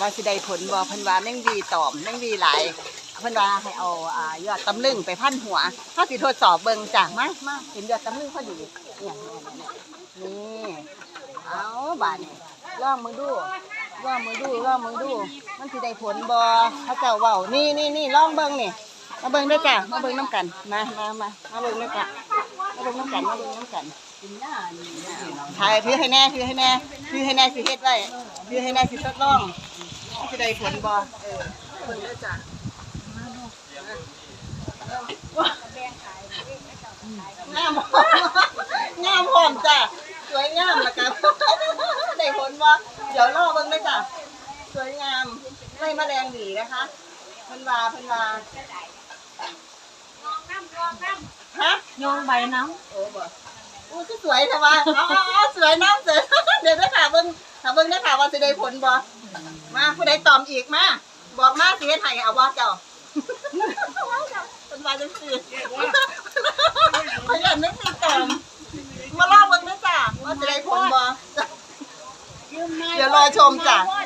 ว่าสิได้ผลบ่เพิ่นว่าแมงวีตอมแมงวีหลายเพิ่นว่าให้เอาอ่ายอดตำลึงไปพันหัวถ้าสิทดสอบเบิ่งจ้ะมามาเห็นยอดตำลึงพอดีเนี่ยเนี่ยเนี่ยนี่เอาบาดนี่ลองมึงดูลองมึงดูลองมึงดู มันสิได้ผลบ่เขาเจ้าเว้านี่นี่นี่ลองเบิ่งนี่มาเบิ่งด้วยจ้ะมาเบิ่งน้ำกันมามามามาเบิ่งด้วยจ้ะ น้ำกันมาเบิ่งน้ำกันถ่ายถือให้แน่ถือให้แน่ถือให้แน่สิเฮ็ดไว้ถือให้แน่สิทดลองสิได้ผลบ่เออผลเด้อจ้ะงามพร้อมงามพร้อมจ้ะสวยงามแล้วกันได้ผลบ่เดี๋ยวรอเบิ่งเลยจ้ะสวยงามไม่แมลงดีนะคะเพิ่นว่าเพิ่นว่า ฮะโยงใบน้ำโอ้บ่อู้ก็สวยใช่ไหมเอาเอาเอาสวยน้ำสวยเดี๋ยวนะค่ะเบิ่งถ้าเบิ่งนะค่ะว่าสิได้ผลบ่มาผู้ใดตอมอีกมาบอกมาสิเฮ็ดให้เอาบ่เจ้าเป็นว่าจังซี่ขยันนึกสิตอมมาลองเบิ่งนะจ้ะว่าสิได้ผลบ่เดี๋ยวรอชมจ้ะ